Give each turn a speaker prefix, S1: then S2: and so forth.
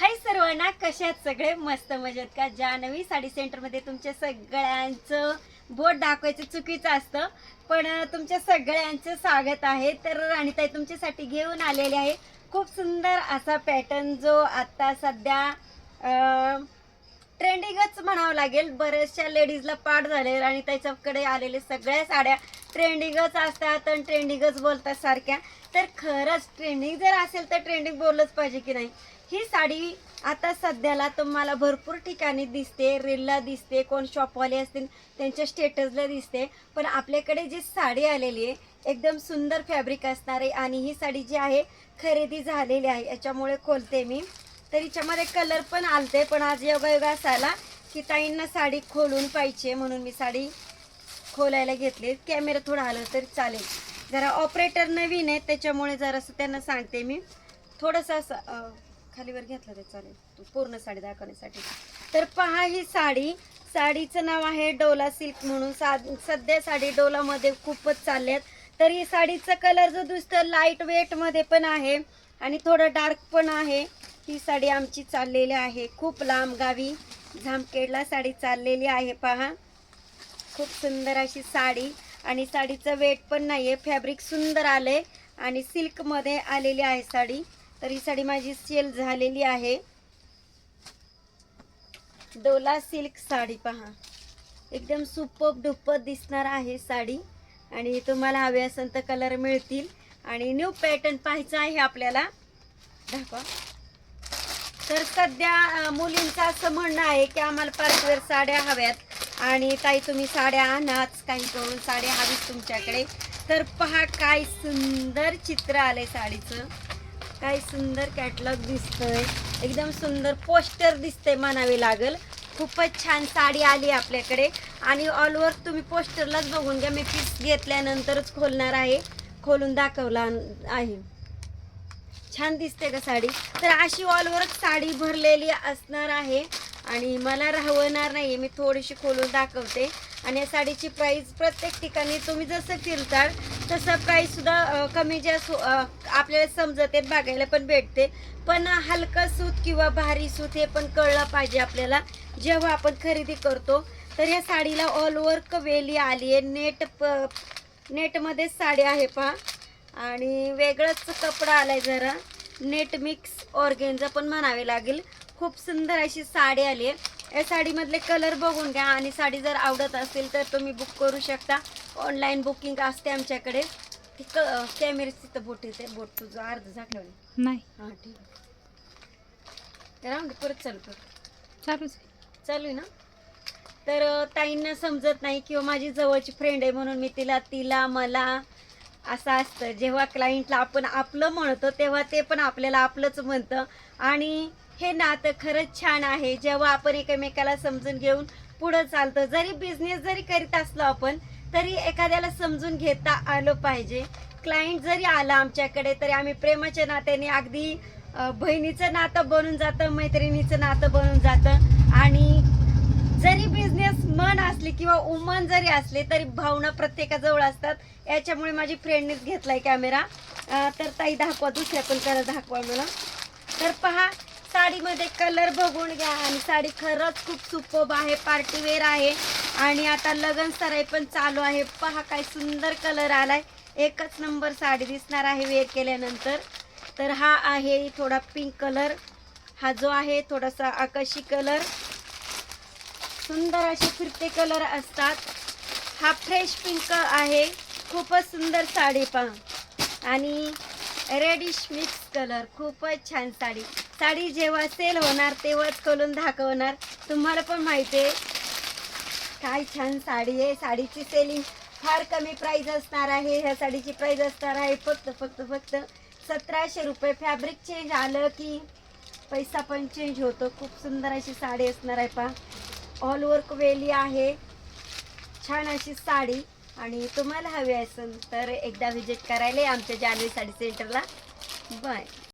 S1: हाय सर्वांना कशात सगळे? मस्त मजेत का? जानवी साडी सेंटरमध्ये तुमच्या सगळ्यांचं बोट दाखवायचं चुकीचं असतं पण तुमच्या सगळ्यांचं स्वागत आहे. तर राणीताई तुमच्यासाठी घेऊन आलेले आहे. खूप सुंदर असा पॅटर्न जो आत्ता सध्या ट्रेंडिंगच म्हणावं लागेल. बऱ्याचशा लेडीजला पाठ झाले. आणि त्याच्याकडे आलेले सगळ्या साड्या. ट्रेंडिंगच असतात आणि ट्रेंडिंगच बोलतात सारख्या. तर खरंच ट्रेंडिंग जर असेल तर ट्रेंडिंग बोललंच पाहिजे की नाही? ही साडी आता सध्याला तुम्हाला भरपूर ठिकाणी दिसते. रीलला दिसते कोण शॉपवाले असतील त्यांच्या स्टेटसला दिसते. पण आपल्याकडे जी साडी आलेली आहे एकदम सुंदर फॅब्रिक असणार आहे आणि ही साडी जी आहे खरेदी झालेली आहे. याच्यामुळे खोलते मी. तर हिच्यामध्ये कलर पण आलते पण आज योगा असायला की ताईंना साडी खोलून पाहिजे म्हणून मी साडी खोलायला घेतले. कॅमेरा थोडा हलव तरी चालेल. जरा ऑपरेटर नवीन आहे त्याच्यामुळे जरासं त्यांना सांगते मी. थोडंसं असं खालीवर घेतलं तर चालेल. तू पूर्ण साडी दाखवण्यासाठी. तर पहा ही साडी. साडीचं नाव आहे डोला सिल्क म्हणून. सा सध्या साडी डोलामध्ये खूपच चालल्यात तर ही साडीचा कलर जो दिसतो लाइट वेटमध्ये पण आहे आणि थोडं डार्क पण आहे. ही साडी आमची चाललेली आहे. खूप लांब गावी. झामखेडला साडी चाललेली आहे पहा. खूप सुंदर अशी साडी आणि साडीचं वेट पण नाही आहे फॅब्रिक सुंदर आले आणि सिल्कमध्ये आलेली आहे साडी. तर ही साडी माझी सेल झालेली आहे. डोला सिल्क साडी पहा. एकदम सुपप डुप्पत दिसणार आहे साडी. आणि तुम्हाला हवे असेल तर कलर मिळतील. आणि न्यू पॅटर्न पाहायचं आहे आपल्याला. दाखवा. तर सध्या मुलींचं असं म्हणणं आहे की आम्हाला पार्टीवेअर साड्या हव्यात. आणि ताई तुम्ही साड्या आणाच काही करून साड्या हवीच तुमच्याकडे. तर पहा काय सुंदर चित्र आलंय साडीचं. काय सुंदर कॅटलॉग दिसतंय. एकदम सुंदर पोस्टर दिसतंय म्हणावे लागल. खूपच छान साडी आली आपल्याकडे. आणि ऑल तुम्ही पोस्टरलाच बघून घ्या. मी पीस घेतल्यानंतरच खोलणार आहे. खोलून दाखवला आहे. छान दिसते का साडी? तर अशी ऑलवरच साडी भरलेली असणार आहे. आणि मला राहवणार नाही मी थोडीशी खोलून दाखवते. आणि या साडीची प्राईस प्रत्येक ठिकाणी तुम्ही जसं फिरताल तसं प्राईस सुद्धा कमी जास्त आपल्याला आपल्याला समजते बघायला पण भेटते. पण हलकं सूत किंवा भारी सूत हे पण कळलं पाहिजे आपल्याला जेव्हा आपण खरेदी करतो. तर या साडीला ऑल वर्क वेली आली आहे नेट प नेटमध्येच साडी आहे पहा. आणि वेगळंच कपडा आला आहे जरा नेट मिक्स ऑर्गेन्झा पण म्हणावे लागेल. खूप सुंदर अशी साडी आली आहे. या साडीमधले कलर बघून घ्या. आणि साडी जर आवडत असेल तर तुम्ही बुक करू शकता. ऑनलाईन बुकिंग असते आमच्याकडे. ती क कॅमेरेची तिथं बोट येते. बोट तुझं अर्ध झाकलं
S2: नाही.
S1: हां ठीक आहे. राहून परत चालू कर.
S2: चालूच आहे.
S1: चालू आहे ना? तर ताईंना समजत नाही किंवा माझी जवळची फ्रेंड आहे म्हणून मी तिला तिला मला असं असतं. जेव्हा क्लायंटला आपण आपलं म्हणतो तेव्हा ते पण आपल्याला आपलंच म्हणतं. आणि हे नातं खरंच छान आहे. जेव्हा आपण एकमेकाला समजून घेऊन पुढं चालतो जरी बिझनेस जरी करीत असलो आपण तरी एखाद्याला समजून घेता आलं पाहिजे. क्लायंट जरी आला आमच्याकडे तरी आम्ही प्रेमाच्या नात्याने अगदी बहिणीचं नातं बनून जातं मैत्रिणीचं नातं बनून जातं. मन असली किंवा उमन जरी असले तरी भावना प्रत्येकाजवळ असतात. याच्यामुळे माझी फ्रेंडनीच घेतलाय कॅमेरा तर ताई दाखवा दुसऱ्या पण करा दाखवा मला. तर पहा साडीमध्ये कलर बघून घ्या आणि साडी खरंच खूप सुपब आहे पार्टीवेअर आहे. आणि आता लगन सराई पण चालू आहे. पहा काय सुंदर कलर आलाय. एकच नंबर साडी दिसणार आहे वेअर केल्यानंतर. तर हा आहे थोडा पिंक कलर हा जो आहे थोडासा आकाशी कलर सुंदर असे फिरते कलर असतात. हा फ्रेश पिंक आहे. खूपच सुंदर साडी पहा. आणि रेडिश मिक्स कलर खूपच छान साडी. साडी जेव्हा सेल होणार तेव्हाच खोलून दाखवणार. तुम्हाला पण माहिती आहे. काय छान साडी आहे. साडीची सेलिंग फार कमी प्राईज असणार आहे. ह्या साडीची प्राईज असणार आहे फक्त फक्त फक्त सतराशे रुपये. फॅब्रिक चेंज आलं की पैसा पण चेंज होतो. खूप सुंदर अशी साडी असणार आहे पहा. ऑल वर्क वेली आहे. छान अशी साडी. आणि तुम्हाला हवी असेल तर एकदा व्हिजिट करायला आमच्या जानवी साडी सेंटरला बाय